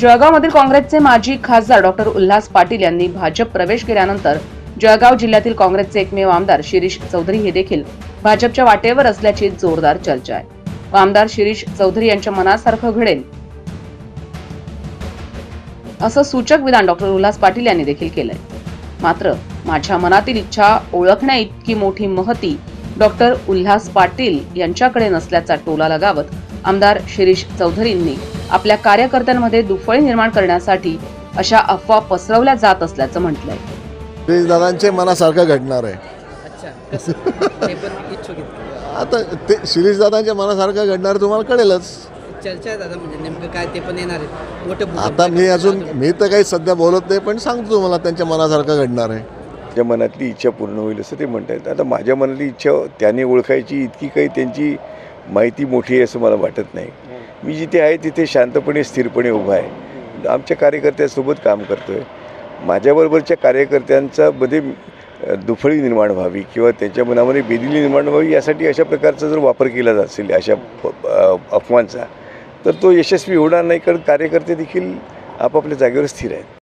जळगावमधील काँग्रेसचे माजी खासदार डॉक्टर उल्हास पाटील यांनी भाजप प्रवेश केल्यानंतर जळगाव जिल्ह्यातील काँग्रेसचे एकमेव आमदार शिरीष चौधरी हे देखील भाजपच्या वाटेवर असल्याची जोरदार चर्चा आहे. आमदार शिरीष चौधरी यांच्या मनासारखं घडेल. असं सूचक विधान डॉक्टर उल्हास पाटील यांनी देखील केलंय. मात्र माझ्या मनातील इच्छा ओळखण्या इतकी मोठी महती डॉक्टर उल्हास पाटील यांच्याकडे नसल्याचा टोला लगावत आमदार शिरीष चौधरींनी आपल्या कार्यकर्त्यांमध्ये दुफळी निर्माण करण्यासाठी अशा अफवा पसरवल्या जात असल्याचं म्हटलंय. दादांचे मनासारखं घडणार आहे. अच्छा कसं? ते पण इच्छुक आहेत. आता ते शिरीषदादांच्या मनासारखं घडणार तुम्हाला कळेलच. चर्चा आहे दादा म्हणजे नेमकं काय ते पण येणार आहेत. मोठे भूकंप आता मी अजून मी तर काही सध्या बोलत नाही पण सांगतो तुम्हाला त्यांच्या मनासारखं घडणार आहे. माझ्या मनातली इच्छा पूर्ण होईल असं ते म्हणतात आता माझ्या मनातली इच्छा त्याने ओळखायची इतकी काही त्यांची माहिती मोठी आहे असं मला वाटत नाही. मी जिथे आहे तिथे शांतपणे स्थिरपणे उभा आहे. आमच्या कार्यकर्त्यांसोबत काम करतो आहे माझ्याबरोबरच्या कार्यकर्त्यांचा मध्ये दुफळी निर्माण व्हावी किंवा त्यांच्या मनामध्ये बेदिली निर्माण व्हावी यासाठी अशा प्रकारचा जर वापर केला जात असेल अशा अफवांचा तर तो यशस्वी होणार नाही कारण कार्यकर्ते देखील आपापल्या जागेवर स्थिर आहेत.